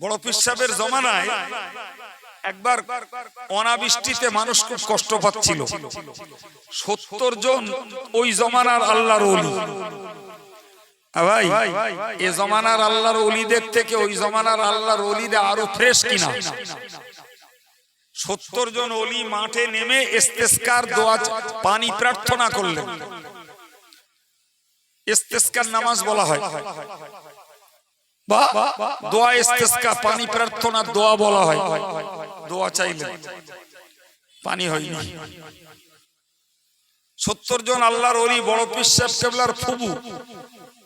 বড় পিসাবের জমানায় একবার অনাবৃষ্টিতে মানুষ খুব কষ্ট পাচ্ছিল। সত্তর জন ওই জমানার আল্লাহর অলি ভাই এ জমানার আল্লাহর অলিদের থেকে ওই জমানার আল্লাহর অলিদের আরও ফ্রেশ কিনা? সত্তর জন অলি মাঠে নেমে ইস্তেস্কার দোয়া পানি প্রার্থনা করলেন। ইস্তেস্কার নামাজ বলা হয়। বা, দোয়া ইস্তেস্কা, পানি প্রার্থনার দোয়া বলা হয়। দোয়া চাইলেন পানি হয়নি। সত্তর জন আল্লাহর অলি বড় পিসাব কেবলার ফুবু।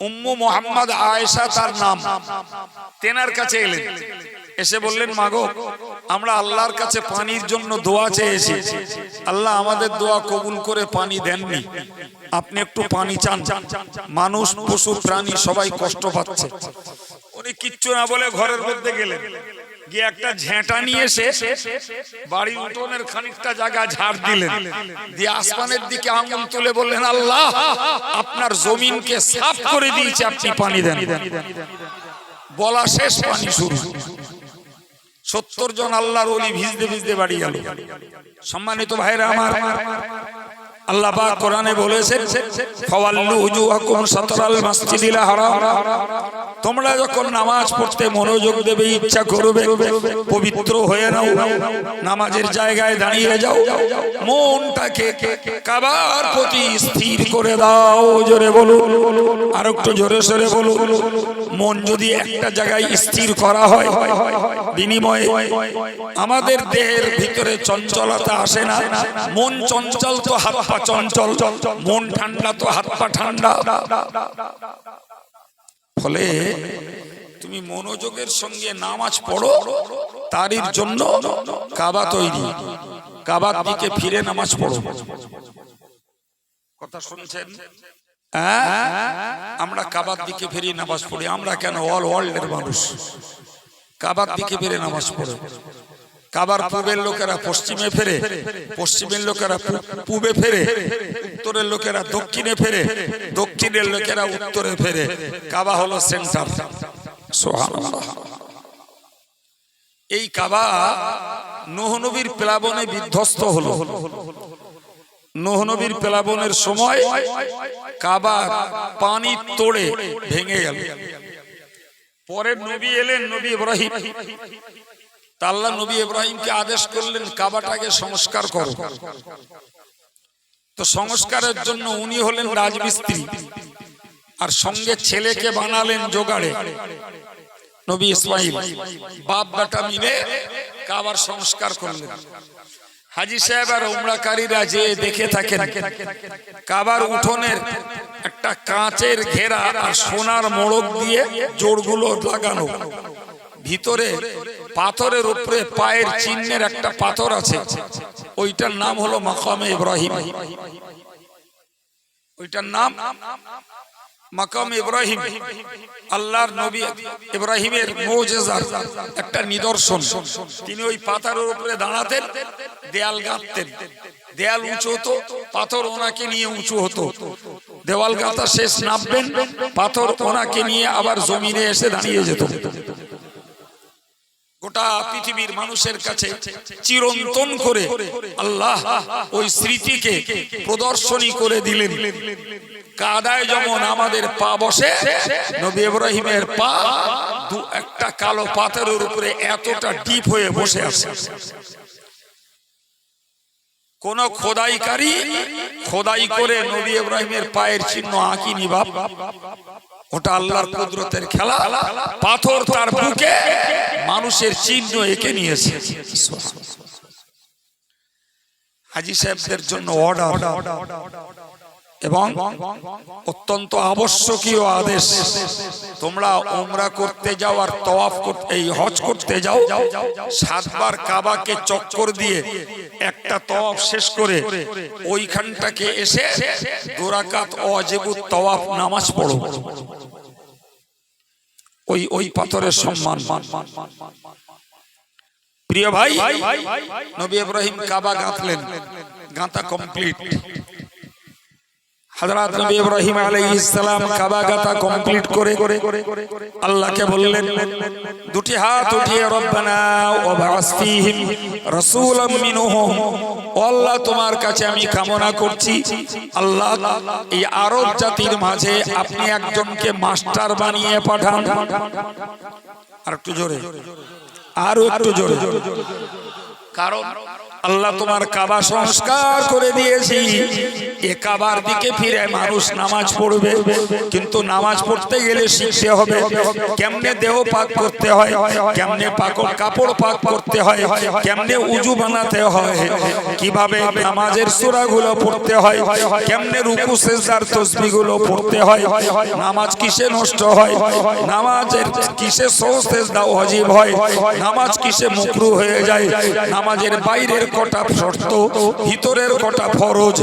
উম্মু মোহাম্মদ আয়েশা তার নাম। তেনার কাছে এলেন। এসে বললেন, মাগো, আমরা আল্লাহর কাছে পানির জন্য দোয়া চেয়েছি। আল্লাহ আমাদের দোয়া কবুল করে পানি দেননি। আপনি একটু পানি চান। মানুষ, পশু, প্রাণী সবাই কষ্ট পাচ্ছে। উনি কিচ্ছু না বলে ঘরের মধ্যে গেলেন। গিয়ে একটা ঝেঁটা নিয়ে এসে বাড়ির উঠোনের খানিকটা জায়গা ঝাড় দিলেন। দিয়ে আসমানের দিকে আঙুল তুলে বললেন, আল্লাহ, আপনার জমিনকে সাফ করে দিয়েছে, আপনি পানি দেন। বলা শেষ, পানি শুরু। সত্তর জন আল্লাহর ওলি ভিজতে ভিজতে বাড়ি গেল। সম্মানিত ভাইরা আমার আল্লাহ পাক কোরআনে বলেছেন, ফাওয়াল্লু উজুহাকুম সাতরাল মাসজিদিল হারাম। তোমরা যখন নামাজ পড়তে মনোযোগ দেবে, ইচ্ছা করবে, পবিত্র হয়ে নাও, নামাজের জায়গায় দাঁড়িয়ে যাও, মনটাকে কাবার প্রতি স্থির করে দাও, জোরে বলুন, আর একটু জোরে সরে বলুন, মন যদি একটা জায়গায় স্থির করা হয়, বিনিময়ে আমাদের দেহের ভিতরে চঞ্চলতা আসে না, মন চঞ্চল তো হাত পা চঞ্চল, মন ঠান্ডা তো হাত পা ঠান্ডা। ফলে তুমি মনোযোগের সঙ্গে নামাজ পড়ো তারই জন্য কাবা তৈরি। কাবার দিকে ফিরে নামাজ পড়ো। কথা শুনছেন? হ্যাঁ? আমরা কাবার দিকে ফিরে নামাজ পড়ি। আমরা কেন? অল ওয়ার্ল্ডের মানুষ। কাবার দিকে ফিরে নামাজ পড়ে। কাবার পূবের লোকেরা পশ্চিমে ফেরে পশ্চিমের লোকেরা পূবে ফেরে উত্তরের লোকেরা দক্ষিণে ফেরে দক্ষিণের লোকেরা উত্তরে ফেরে। কাবা হলো সেন্টার। এই কাবা নহনবীর প্লাবনে বিধ্বস্ত হলো। নোহনবীর প্লাবনের সময় কাবা পানি তোড়ে ভেঙে গেল। পরে নবী এলেন নবী ইব্রাহিম। আল্লাহ নবী ইব্রাহিমকে আদেশ করলেন, কাবাটাকে সংস্কার করো। তো সংস্কারের জন্য উনি হলেন রাজমিস্ত্রি আর সঙ্গে ছেলেকে বানালেন জোগাড়ে। নবী ইসমাইল, বাপ বেটা মিলে কাবার সংস্কার করলেন। হাজি সাহেব আর উমরাকারীরা যে দেখে থাকেন, কাবার উঠোনের একটা কাঁচের ঘেরা আর সোনার মোড়ক দিয়ে জোড়গুলো লাগানো। ভিতরে পাথরের উপরে পায়ের চিহ্নের একটা পাথর আছে। ওইটার নাম হলো মাকামে ইব্রাহিম। ওইটার নাম মাকাম ইব্রাহিম। আল্লাহর নবী ইব্রাহিমের মৌজেজার, একটা নিদর্শন। তিনি ওই পাথরের উপরে দাঁড়াতেন, দেয়াল গাঁথতেন। দেয়াল উঁচু হতো, পাথর ওনাকে নিয়ে উঁচু হতো। দেওয়াল গাঁথা শেষ নামবেন, পাথর ওনাকে নিয়ে আবার জমিনে এসে দাঁড়িয়ে যেত। গোটা পৃথিবীর মানুষের কাছে চিরন্তন করে আল্লাহ ওই স্মৃতিকে প্রদর্শনী করে দিলেন। কাদায় যেমন আমাদের পা বসে, নবী ইব্রাহিমের পা দু একটা কালো পাথরের উপরে এতটা ডিপ হয়ে বসে আছে। কোন খোদাইকারী খোদাই করে নবী ইব্রাহিমের পায়ের চিহ্ন আঁকিনি বাপ। ওটা আল্লাহর কুদরতের খেলা। পাথর তার বুকে মানুষের চিহ্ন এঁকে নিয়েছে। হাজি সাহেবদের জন্য অর্ডার এবং অত্যন্ত আবশ্যকীয় আদেশ। তোমরা ওমরা করতে যাও আর তওয়াফ করতে এই হজ করতে যাও। সাতবার কাবাকে চক্কর দিয়ে একটা তওয়াফ শেষ করে ওইখানটাকে এসে দুরাকাত অজেবুত তওয়াফ নামাজ পড়ো। ওই ওই পাথরের সম্মান। প্রিয় ভাই, নবী ইব্রাহিম কাবা গাঁথলেন। গাঁথা কমপ্লিট। হযরত নবী ইব্রাহিম আলাইহিস সালাম কাবা গাতা কমপ্লিট করে আল্লাহকে বললেন দুটি হাত উঠিয়ে রব্বানা ওয়া বা'আস ফীহিম রাসূলাম মিনহুম। ও আল্লাহ তোমার কাছে আমি কামনা করছি। আল্লাহ এই আরব জাতির মাঝে আপনি একজনকে মাস্টার বানিয়ে পাঠান। আর একটু জোরে আরও একটু জোরে। কারণ আল্লাহ তোমার কাবা সংস্কার করে দিয়েছি। এ কাবার দিকে ফিরে মানুষ নামাজ পড়বে, কিন্তু নামাজ পড়তে গেলে শিখতে হবে কেমনে দেহ পাক করতে হয়, কেমনে পাকড় কাপড় পাক করতে হয়, কেমনে উজু বানাতে হয়, কীভাবে নামাজের সূরাগুলো পড়তে হয়, কেমনে রুকু, সেজদার তসবিহগুলো পড়তে হয়, নামাজ কিসে নষ্ট হয়, নামাজের কিসে সৌ সেজদা ওয়াজিব হয়, নামাজ কিসে মুকরু হয়ে যায়, নামাজের বাইরের কটা শর্ত ভিতরের কটা ফরজ,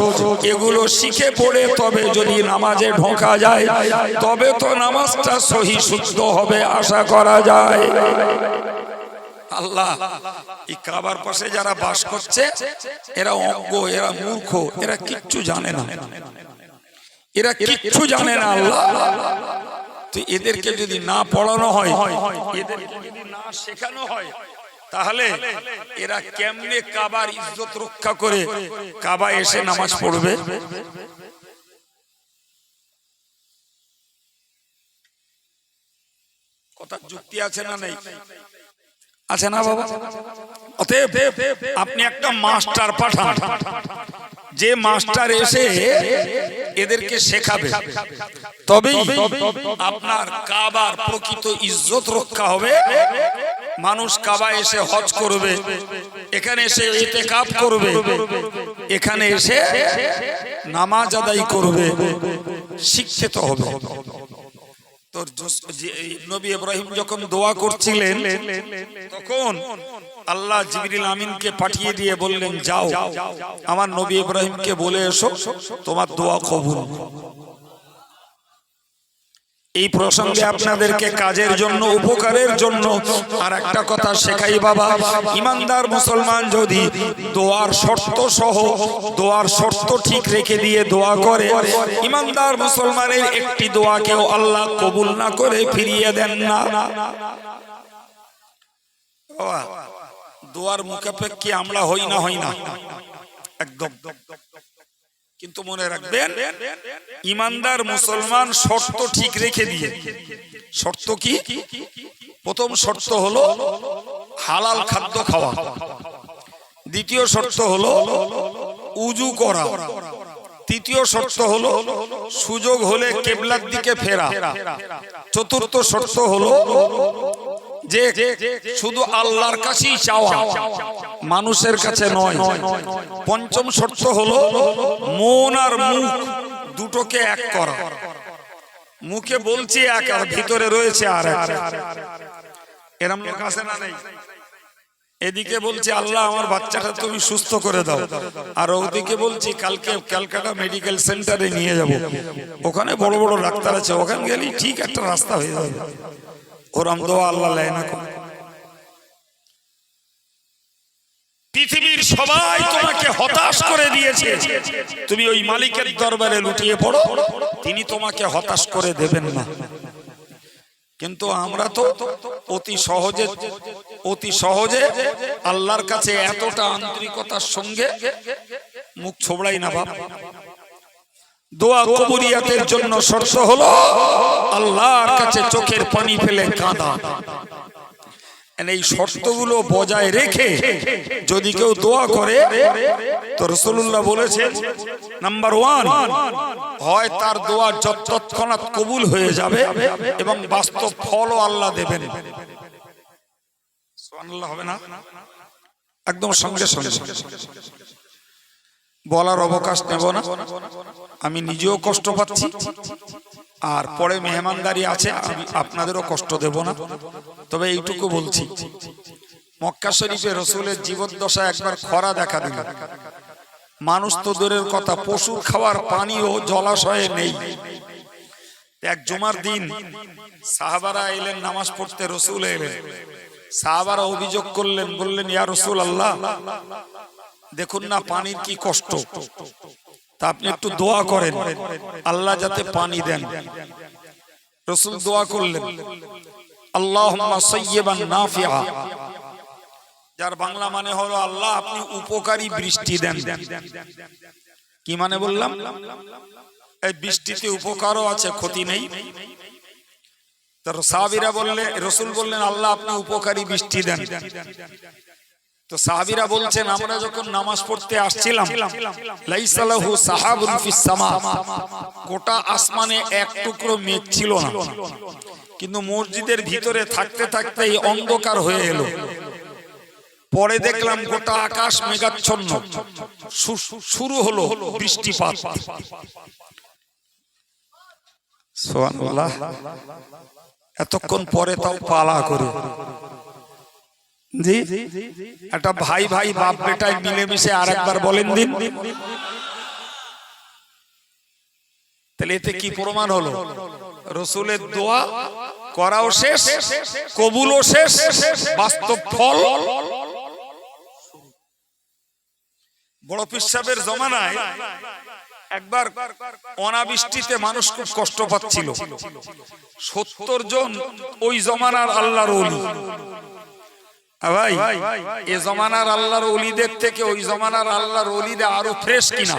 এগুলো শিখে পড়ে তবে যদি নামাজে ঢোকা যায়, তবে তো নামাজটা সহি শুদ্ধ হবে আশা করা যায়। আল্লাহ, এই কাবার পাশে যারা বাস করছে, এরা অজ্ঞ, এরা মূর্খ, এরা কিচ্ছু জানে না। এরা কিচ্ছু জানে না আল্লাহ। তো এদেরকে যদি না পড়ানো হয়, এদেরকে যদি না শেখানো হয় তাহলে এরা কেমনে কাবার ইজ্জত রক্ষা করে কাবা এসে নামাজ পড়বে? কথা যুক্তি আছে না নেই? আছে না বাবা? অতএব আপনি একটা মাস্টার পাঠান। যে মাস্টার এসে এদেরকে শেখাবে। তবেই আপনার কাবার প্রকৃত ইজ্জত রক্ষা হবে। মানুষ কাবা এসে হজ করবে, এখানে এসে ইতেকাপ করবে, এখানে এসে নামাজ আদায় করবে শিক্ষিত হবে। তোর নবী ইব্রাহিম যখন দোয়া করছিলেন, তখন আল্লাহ আমিনকে পাঠিয়ে দিয়ে বললেন, যাও, আমার নবী ইব্রাহিমকে বলে এসো, তোমার দোয়া কবুল। এই প্রসঙ্গে আপনাদেরকে কাজের জন্য, উপকারের জন্য আর একটা কথা শেখাই বাবা। ইমানদার মুসলমান যদি দোয়ার শর্ত সহ, দোয়ার শর্ত ঠিক রেখে দিয়ে দোয়া করে, ইমানদার মুসলমানের একটি দোয়াকেও আল্লাহ কবুল না করে ফিরিয়ে দেন না। দোয়ার মুখাপেক্ষি আমরা হই না হই না। একদম। কিন্তু মনে রাখবেন, ইমানদার মুসলমান শর্ত ঠিক রেখে দিয়ে। শর্ত কি? প্রথম শর্ত হলো হালাল খাদ্য খাওয়া। দ্বিতীয় শর্ত হলো উজু করা। তৃতীয় শর্ত হলো সুযোগ হলে কেবলার দিকে ফেরা। চতুর্থ শর্ত হলো যে শুধু আল্লাহর কাছেই চাওয়া, মানুষের কাছে নয়। পঞ্চম শর্ত হলো মন আর মুখ দুটোকে এক করা। মুখে বলছি এক, আর ভিতরে রয়েছে আর এরম লোক আছে না নেই। এদিকে বলছে, আল্লাহ, আমার বাচ্চাটা তুমি সুস্থ করে দাও। আর ওদিকে বলছি, কালকে ক্যালকাটা মেডিকেল সেন্টারে নিয়ে যাব। ওখানে বড় বড় ডাক্তার আছে, ওখানে গেলেই ঠিক একটা রাস্তা হয়ে যাবে। ওরম দোয়া আল্লাহ লেয় না। পৃথিবীর সবাই তোমাকে হতাশ করে দিয়েছে। তুমি ওই মালিকের দরবারে লুটিয়ে পড়ো। তিনি তোমাকে হতাশ করে দেবেন না। কিন্তু আমরা তো অতি সহজে অতি সহজে আল্লাহর কাছে এতটা আন্তরিকতার সঙ্গে মুখ ছোবড়াই না বাপ। দোয়া কবুরিয়াতের জন্য শর্ত হলো আল্লাহর কাছে চোখের পানি ফেলে কাঁদা। এই শর্তগুলো বজায় রেখে যদি কেউ দোয়া করে, তো রসুল্লাহ বলেছেন, নাম্বার ওয়ান, হয় তার দোয়া তৎক্ষণাৎ কবুল হয়ে যাবে এবং বাস্তব ফলও আল্লাহ দেবেন। হবে না? একদম সঙ্গে সঙ্গে। বলার অবকাশ নেব না। আমি নিজেও কষ্ট পাচ্ছি আর পরে মেহমানদারি আছে, আমি আপনাদেরও কষ্ট দেব না। তবে এইটুকু বলছি, মক্কা শরীফে রসুলের জীবদ্দশা একবার খরা দেখা দিল। মানুষ তো দূরের কথা পশুর খাওয়ার পানিও জলাশয়ে নেই। এক জুমার দিন সাহাবারা এলেন, নামাজ পড়তে রসুল এলেন। সাহাবারা অভিযোগ করলেন, বললেন, ইয়া রসুল আল্লাহ দেখুন না পানির কি কষ্ট। তা আপনি একটু দোয়া করেন। আল্লাহ যাতে পানি দেন। রসুল দোয়া করলেন। নাফিআ। যার বাংলা মানে হলো, আল্লাহ আপনি উপকারী বৃষ্টি দেন। কি মানে বললাম? এই বৃষ্টিতে উপকারও আছে, ক্ষতি নেই। তার সাহাবিরা বললে, রসুল বললেন, আল্লাহ আপনি উপকারী বৃষ্টি দেন। তো সাহাবিরা বলছেন আমরা যখন নামাজ পড়তে আসছিলাম লাইসালাহু সাহাবুন ফিস সামা গোটা আসমানে এক টুকরো মেঘ ছিল না। কিন্তু মসজিদের ভিতরে থাকতে থাকতে এই অন্ধকার হয়ে এলো। পরে দেখলাম গোটা আকাশ মেঘাচ্ছন্ন। শুরু হলো বৃষ্টিপাত। সুবহানাল্লাহ। এতক্ষণ পরে তাও পালা করে। জি? একটা ভাই ভাই বাপ বেটায় মিলেমিশে আর একবার বলেন দিন। তাহলে এতে কি প্রমাণ হলো? রসুলের দোয়া করাও শেষ কবুলও শেষ বাস্তব ফল। বড় পিসাবের জমানায় একবার অনাবৃষ্টিতে মানুষ খুব কষ্ট পাচ্ছিল। সত্তর জন ওই জমানার আল্লাহর ভাই এ জমানার আল্লাহর অলিদের থেকে ওই জমানার আল্লাহর অলিরা আরও ফ্রেশ কিনা?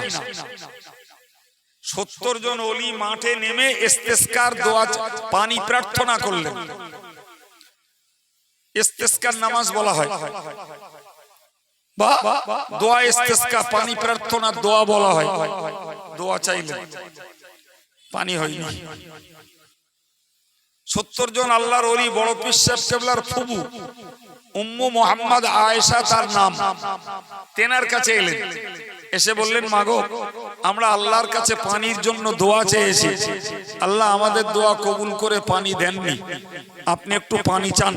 সত্তর জন অলি মাঠে নেমে ইস্তেস্কার দোয়া, পানি প্রার্থনা করলেন। ইস্তেস্কার নামাজ বলা হয়। বা, দোয়া ইস্তেস্কা পানি প্রার্থনা, দোয়া বলা হয়। দোয়া চাইলে পানি হয়নি। সত্তর জন আল্লাহর অলি, বড় পিসাব কেবলার ফুবু। উম্মু মোহাম্মদ আয়েশা তার নাম। তেনার কাছে এলেন। এসে বললেন, মাগো, আমরা আল্লাহর কাছে পানির জন্য দোয়া চেয়েছি। আল্লাহ আমাদের দোয়া কবুল করে পানি দেননি। আপনি একটু পানি চান।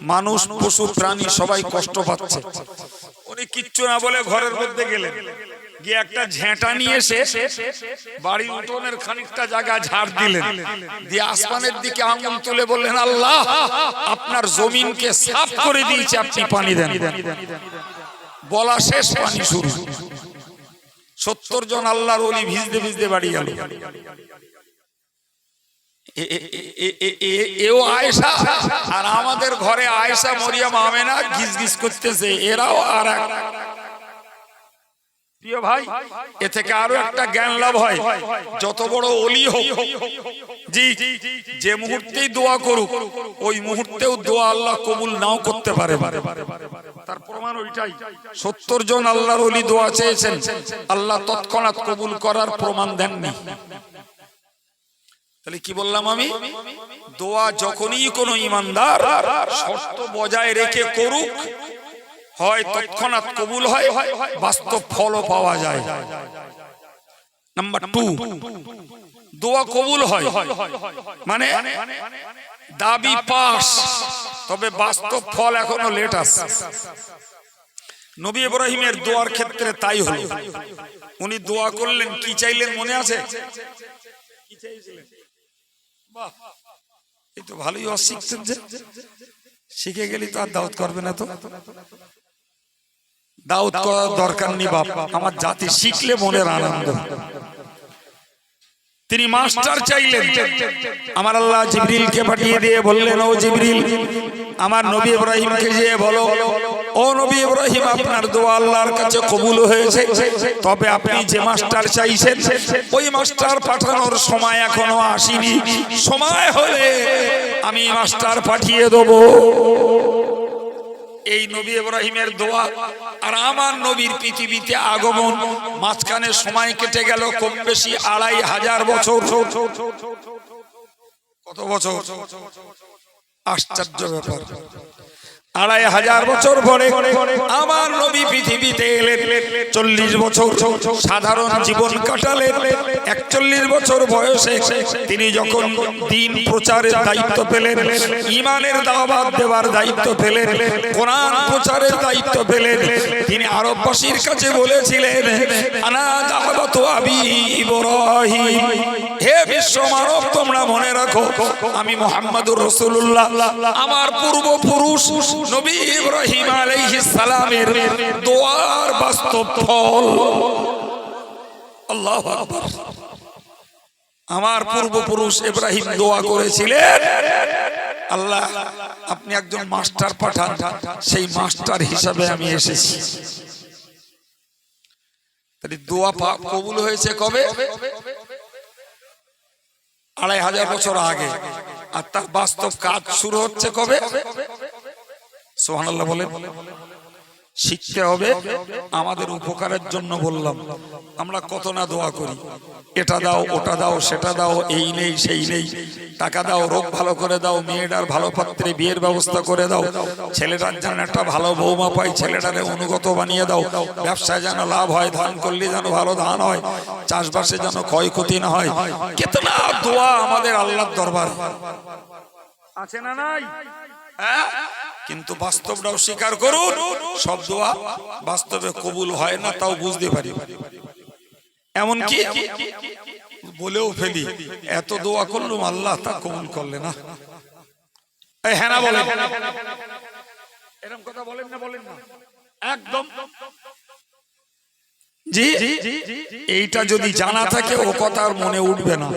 মানুষ, পশু, প্রাণী সবাই কষ্ট পাচ্ছে। উনি কিচ্ছু না বলে ঘরের মধ্যে গেলেন। গিয়ে একটা ঝেঁটা নিয়ে এসে বাড়ির উঠোনের খানিকটা জায়গা ঝাড় দিলেন। দিয়ে আসমানের দিকে আঙুল তুলে বললেন, আল্লাহ, আপনার জমিনকে সাফ করে দিয়েছে, আপনি পানি দেন। বলা শেষ, পানি শুরু। সত্তর জন আল্লাহর ওলি ভিজতে ভিজতে বাড়ি গেল। আর আমাদের ঘরে আয়েশা, মরিয়াম, আমেনা গিজ গিজ করতেছে, এরাও আর এক। প্রিয় ভাই, এ থেকে আরও একটা জ্ঞান লাভ হয়। যত বড় অলি হোক, জি, যে মুহূর্তেই দোয়া করুক, ওই মুহূর্তেও দোয়া আল্লাহ কবুল নাও করতে পারে। তার প্রমাণ ওইটাই, সত্তর জন আল্লাহর অলি দোয়া চেয়েছেন, আল্লাহ তৎক্ষণাৎ কবুল করার প্রমাণ দেননি। তাহলে কি বললাম আমি? দোয়া যখনই কোনো ইমানদার, শর্ত বজায় রেখে করুক হয় তৎক্ষণাৎ কবুল হয়, বাস্তব ফলও পাওয়া যায়। নাম্বার টু দোয়া কবুল হয়। মানে দাবি পাস, তবে বাস্তব ফল এখনও লেট আছে। নবী ইব্রাহিমের দোয়ার ক্ষেত্রে তাই হলো। উনি দোয়া করলেন, কি চাইলেন মনে আছে? কি চাইছিলেন বাহ, এই তো ভালোই অশিখছেন যে। শিখে গেলি তো আর দাওয়াত করবে না তো। দাউদ করার দরকার নেই বাপ। আমার জাতি শিখলে মনের আনন্দ। তিনি মাস্টার চাইলেন। আমার আল্লাহ জিবরিলকে পাঠিয়ে দিয়ে বললেন ও জিবরিল আমার নবী ইব্রাহিমকে যেয়ে বলো ও নবী ইব্রাহিম আপনার দোয়া আল্লাহর কাছে কবুল হয়েছে। তবে আপনি যে মাস্টার চাইছেন ওই মাস্টার পাঠানোর সময় এখনও আসেনি। সময় হলে আমি মাস্টার পাঠিয়ে দেবো। এই নবী ইব্রাহিমের দোয়া আর আমার নবীর পৃথিবীতে আগমন। মাঝখানে সময় কেটে গেল, কম বেশি আড়াই হাজার বছর। কত বছর? আশ্চর্য ব্যাপার। আড়াই হাজার বছর পরে আমার নবী পৃথিবীতে এলেন। চল্লিশ বছর সাধারণ জীবন কাটালেন। একচল্লিশ বছর বয়সে তিনি যখন দিন প্রচারের দায়িত্ব পেলেন, ইমানের দাওয়াত দেওয়ার দায়িত্ব পেলেন, কোরআন প্রচারের দায়িত্ব পেলেন, তিনি আরববাসীর কাছে বলেছিলেন, আনা দাওয়াত আবি ইব্রাহিম। হে বিশ্ব মানব, তোমরা মনে রাখো, আমি মোহাম্মদুর রসুল্লাহ আমার পূর্বপুরুষ নবী ইব্রাহিম সালামের দোয়ার বাস্তব ফল। আল্লাহ আকবার। আমার পূর্বপুরুষ ইব্রাহিম দোয়া করেছিলেন, আল্লাহ, আপনি একজন মাস্টার পাঠান, সেই মাস্টার হিসাবে আমি এসেছি। তাহলে দোয়া কবুল হয়েছে কবে? আড়াই হাজার বছর আগে। আর তার বাস্তব কাজ শুরু হচ্ছে কবে? সোহান আল্লাহ বলে শিখতে হবে আমাদের উপকারের জন্য বললাম। আমরা কত না দোয়া করি এটা দাও ওটা দাও সেটা দাও এই নেই সেই নেই টাকা দাও রোগ ভালো করে দাও মেয়েটার ভালো পাত্রে বিয়ের ব্যবস্থা করে দাও ছেলেটার যেন একটা ভালো বৌমা পাই ছেলেটারে অনুগত বানিয়ে দাও ব্যবসায় যেন লাভ হয় ধান করলে যেন ভালো ধান হয় চাষবাসে যেন ক্ষয়ক্ষতি না হয় কেতনা দোয়া আমাদের আল্লাহর দরবার। আছে না নাই? হ্যাঁ? কিন্তু বাস্তবটাও স্বীকার করুন। সব দোয়া বাস্তবে কবুল হয় না, তাও বুঝতে পারি। এমন কি বলেও ফেলি, এত দোয়া করলুম আল্লাহ তা কবুল করলে না। হ্যাঁ বলেন। এরকম কথা বলেন না বলেন না। একদম। জি, এইটা যদি জানা থাকে, ও কথা আর মনে উঠবে না।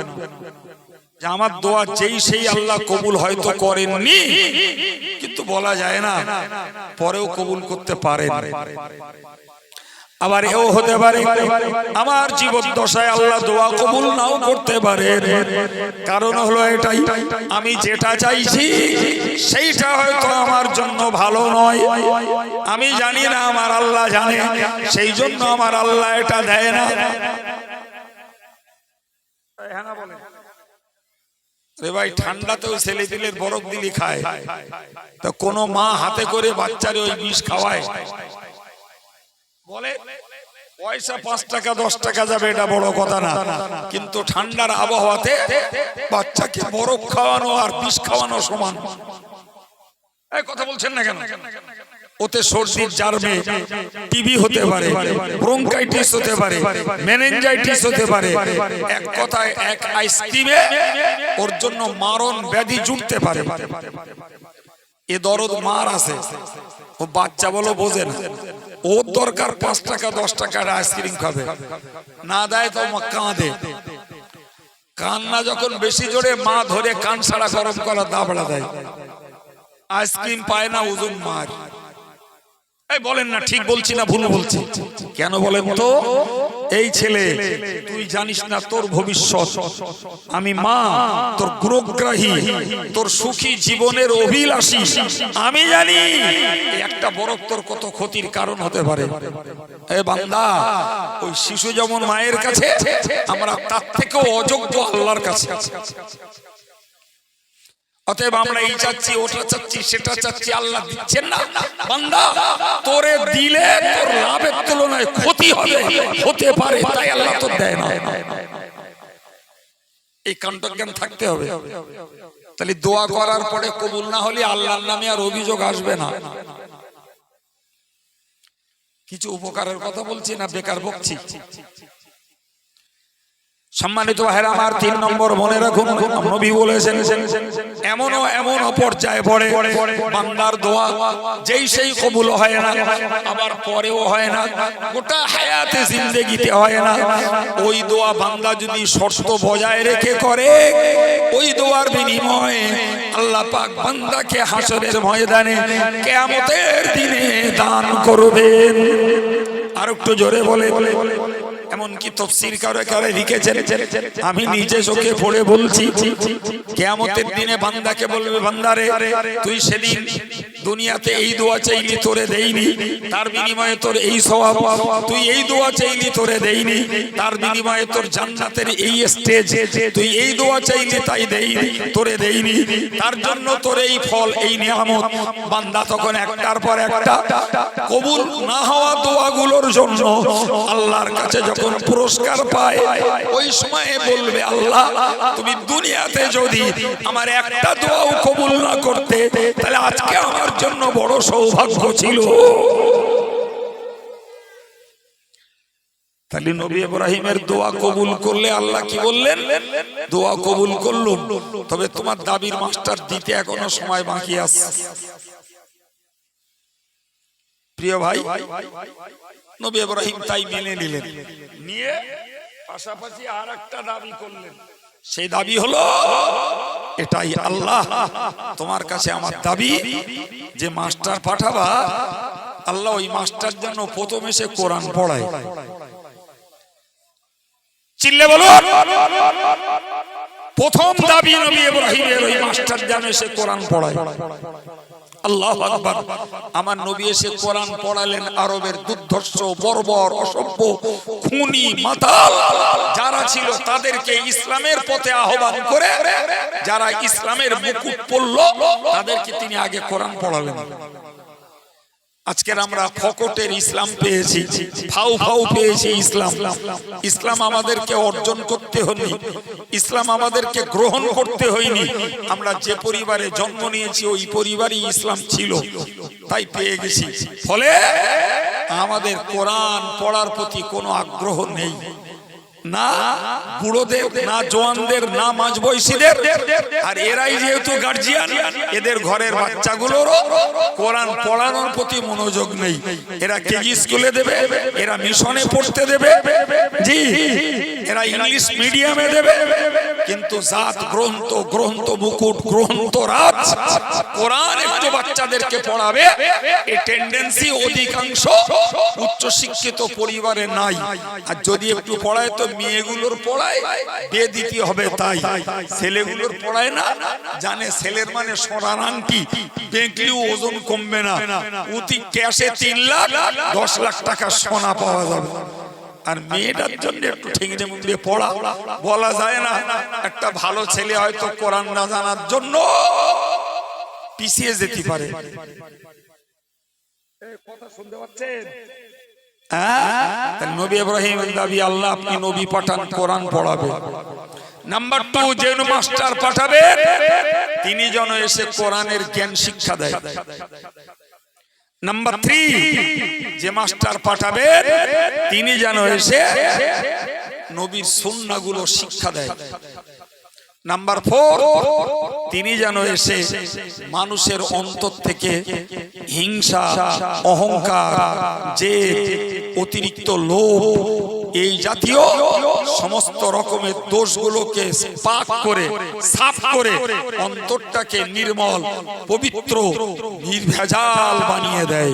আমার দোয়া যেই সেই আল্লাহ কবুল হয়তো করেননি। কিন্তু বলা যায় না, পরেও কবুল করতে পারে আবার এও হতে পারে, আমার জীবন দশায় আল্লাহ দোয়া কবুল নাও করতে পারে কারণ হলো এটাই, আমি যেটা চাইছি, সেইটা হয়তো আমার জন্য ভালো নয়। আমি জানি না আমার আল্লাহ জানে, সেই জন্য আমার আল্লাহ এটা দেয় না। রে ভাই ঠান্ডাতেও ছেলে দিলের বরফ দিলি খায়। তা কোন মা হাতে করে বাচ্চারে ওই বিষ খাওয়ায়? পয়সা পাঁচ টাকা, দশ টাকা যাবে, এটা বড় কথা না। কিন্তু ঠান্ডার আবহাওয়াতে বাচ্চাকে বরফ খাওয়ানো আর বিষ খাওয়ানো সমান। কথা বলছেন না কেন? ওতে সর্দির জার্মে টিবি হতে পারে, ব্রোঙ্কাইটিস হতে পারে, মেনেঞ্জাইটিস হতে পারে, এক কথায় এক আইসক্রিমে ওর জন্য মারণ ব্যাধি জুটতে পারে। এ দরদ মার আছে, ও বাচ্চা বলো বোঝে না। ওর দরকার পাঁচ টাকা, দশ টাকার আইসক্রিম খাবে। না দেয় তো কাঁদে। কান্না যখন বেশি জোরে মা ধরে কান সারা গরম করা দাবড়া দেয়। আইসক্রিম পায় না ওজন মার। বলেন না, ঠিক বলছি না ভুল বলছি? কেন বলেন তো? এই ছেলে, তুই জানিস না তোর ভবিষ্যৎ। আমি মা, তোর গুরুগ্রাহী তোর সুখী জীবনের অভিলাষী। আমি জানি একটা বরফ তোর কত ক্ষতির কারণ হতে পারে। এ বান্দা, ওই শিশু যেমন মায়ের কাছে, আমরা তার থেকেও অযোগ্য আল্লাহর কাছে। অতএব আমরা এই চাচ্ছি, ওটা চাচ্ছি, সেটা চাচ্ছি, আল্লাহ দিচ্ছেন না। বান্দা, তোরে দিলে তোর লাভের তুলনায় ক্ষতি হবে, হতে পারে, তাই আল্লাহ তোর দেয় না। এই কাণ্ঠজ্ঞান থাকতে হবে। তাহলে দোয়া করার পরে কবুল না হলে আল্লাহর নামে আর অভিযোগ আসবে না। কিছু উপকারের কথা বলছি না, বেকার বকছি সম্মানিত ভাইরা আমার তিন নম্বর মনে রাখুন, নবী বলেছেন, এমনও এমন অপর্যায়ে পড়ে, বান্দার দোয়া, যেই সেই কবুল হয় না, আবার পরেও হয় না, গোটা হায়াতে জিন্দেগিতে হয় না। ওই দোয়া বান্দা যদি শর্ত বজায় রেখে করে, ওই দোয়ার বিনিময়ে আল্লাহ পাক বান্দাকে হাসরের ময়দানে কেয়ামতের দিনে দান করবেন। আর একটু জোরে বলে এমনকি তফসির কারে কারে লিখেছেন আমি নিজে চোখে পড়ে বলছি কেয়ামতের দিনে বান্দাকে বলবে বান্দারে তুই সেদিন দুনিয়াতে এই দোয়া চাইলি তোরে দেইনি। তার বিনিময়ে তোর এই স্বভাব তুই এই দোয়া চাইলি তোরে দেইনি। তার বিনিময়ে তোর জান্নাতের এই স্টেজ তুই এই দোয়া চাইলি তাই দেইনি তোরে দেইনি। তার জন্য তোর এই ফল এই নিয়ামত। বান্দা তখন একটার পর একটা কবুল না হওয়া দোয়াগুলোর জন্য আল্লাহর কাছে যখন পুরস্কার পায়, ওই সময়ে বলবে, আল্লাহ, তুমি দুনিয়াতে যদি আমার একটা দোয়াও কবুল না করতে, তাহলে আজকে আমার জন্য বড় সৌভাগ্য ছিল। তাহলে নবী ইব্রাহিমের দোয়া কবুল করলে আল্লাহ কি বললেন? দোয়া কবুল করলুম। তবে তোমার দাবির মাস্টার দিতে এখনও সময় বাকি আছে। প্রিয় ভাই নবী ইব্রাহিম তাই মেনে নিলেন। নিয়ে পাশাপাশি আর একটা দাবি করলেন। সেই দাবি হলো এটাই আল্লাহ তোমার কাছে আমার দাবি যে মাস্টার পাঠাবা আল্লাহ ওই মাস্টার যেন প্রথম এসে কোরআন পড়ায়। চিল্লে বলো প্রথম দাবি নবী ইব্রাহিমের ওই মাস্টার যেন এসে কোরআন পড়ায়। আল্লাহ আকবার। আমার নবী এসে কোরআন পড়ালেন আরবের দুর্ধর্ষ, বর্বর, অসভ্য, খুনি মাতাল। যারা ছিল তাদেরকে ইসলামের পথে আহ্বান করে, যারা ইসলামের মুকুট পড়ল তাদেরকে তিনি আগে কোরআন পড়ালেন। আজকের আমরা ফকটের ইসলাম পেয়েছি। ফাউ ফাউ পেয়েছি ইসলাম। ইসলাম। আমাদেরকে অর্জন করতে হয়নি। ইসলাম আমাদেরকে গ্রহণ করতে হয়নি। আমরা যে পরিবারে জন্ম নিয়েছি ওই পরিবারই ইসলাম ছিল। তাই পেয়ে গেছি। ফলে আমাদের কোরআন পড়ার প্রতি কোনো আগ্রহ নেই। না বুড়োদের, না জোয়ানদের, না মাঝ বয়সীদের আর এরাই যেহেতু গার্জিয়ান এদের ঘরের বাচ্চাগুলোরও কোরআন পড়ানোর প্রতি মনোযোগ নেই। এরা কেজি স্কুলে দেবে, এরা মিশনে পড়তে দেবে। জি, এরা ইংলিশ মিডিয়ামে দেবে। কিন্তু জাত, গ্রন্থ গ্রন্থ, মুকুট, গ্রন্থ রাজ কোরআন একটু বাচ্চাদেরকে পড়াবে এই টেন্ডেন্সি অধিকাংশ উচ্চ শিক্ষিত পরিবারে নাই। আর যদি একটু পড়ায় তো মেয়েগুলোর পড়ায় বিয়ে দিতে হবে তাই। ছেলেগুলোর পড়ায় না, জানে ছেলের মানে সোনার আংটি, বেঁকলেও ওজন কমবে না। অতি ক্যাশে তিন লাখ, দশ লাখ টাকা সোনা পাওয়া যাবে। আর মেয়েটার জন্য একটু ঠেঙে মুখে পড়া বলা যায় না একটা ভালো ছেলে হয়তো কোরআন না জানার জন্য পিছিয়ে যেতে পারে। কথা শুনতে পাচ্ছেন? হ্যাঁ? নবী ইব্রাহিম দাবি আল্লাহ আপনি নবী পাঠান কোরআন পড়াবে। নাম্বার টু যে মাস্টার পাঠাবে তিনি যেন এসে কোরআনের জ্ঞান শিক্ষা দেয়। নাম্বার থ্রি যে মাস্টার পাঠাবে তিনি যেন এসে নবীর সুন্নাগুলো শিক্ষা দেয়। নাম্বার ফোর তিনি যেন এসে মানুষের অন্তর থেকে হিংসা, অহংকার যে অতিরিক্ত লোভ, এই জাতীয় সমস্ত রকমের দোষগুলোকে পাক করে, সাফ করে অন্তরটাকে নির্মল, পবিত্র, নির্ভেজাল বানিয়ে দেয়।